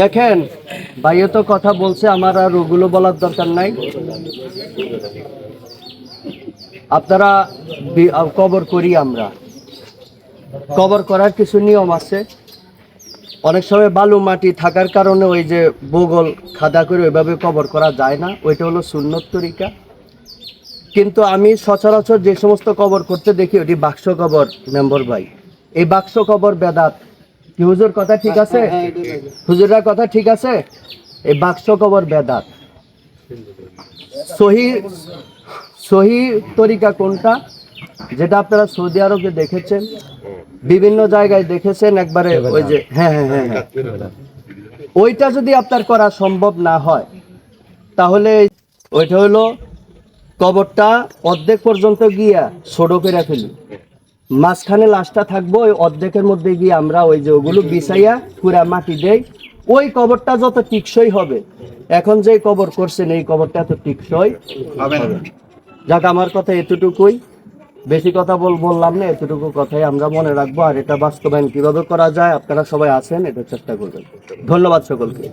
দেখেন ভাইয়ে তো কথা বলছে, আমার আর ওগুলো বলার দরকার নাই। আপনারা কবর করি আমরা। কবর করার কিছু নিয়ম আছে। অনেক সময় বালু মাটি থাকার কারণে ওই যে বগল খাদা করে ওইভাবে কবর করা যায় না, ওইটা হলো সুন্নত তরিকা। কিন্তু আমি সচরাচর যে সমস্ত কবর করতে দেখি, ওটি বাক্স কবর, মেম্বর ভাই। এই বাক্স কবর বেদাত। কি হুজুর কথা ঠিক আছে? হুজুরের কথা ঠিক আছে? এই বাক্স কবর বেদাত। সহি সহি তরিকা কোনটা? যেটা আপনারা সৌদি আরবে দেখেছেন বিভিন্ন জায়গায় দেখেছেন একবারে ওই যে হ্যাঁ হ্যাঁ হ্যাঁ হ্যাঁ। ওইটা যদি আপনার করা সম্ভব না হয় তাহলে ওইটা হলো কবরটা অর্ধেক পর্যন্ত গিয়া ছোট করে ফেলি মাঝখানে লাশটা থাকব ওই অর্ধেকের মধ্যে গিয়ে আমরা ওই যে ওগুলো বিছাইয়া পুরা মাটি দেই। ওই কবরটা যত টিকসই হবে এখন যে কবর করছেন এই কবরটা এত টিকসই হবে না। যাক আমার কথা এতটুকুই। বেশি কথা বল বললাম না এতটুকু কথাই আমরা মনে রাখব। আর এটা বাস্তবায়ন কীভাবে করা যায় আপনারা সবাই আছেন এটা চেষ্টা করবেন। ধন্যবাদ সকলকে।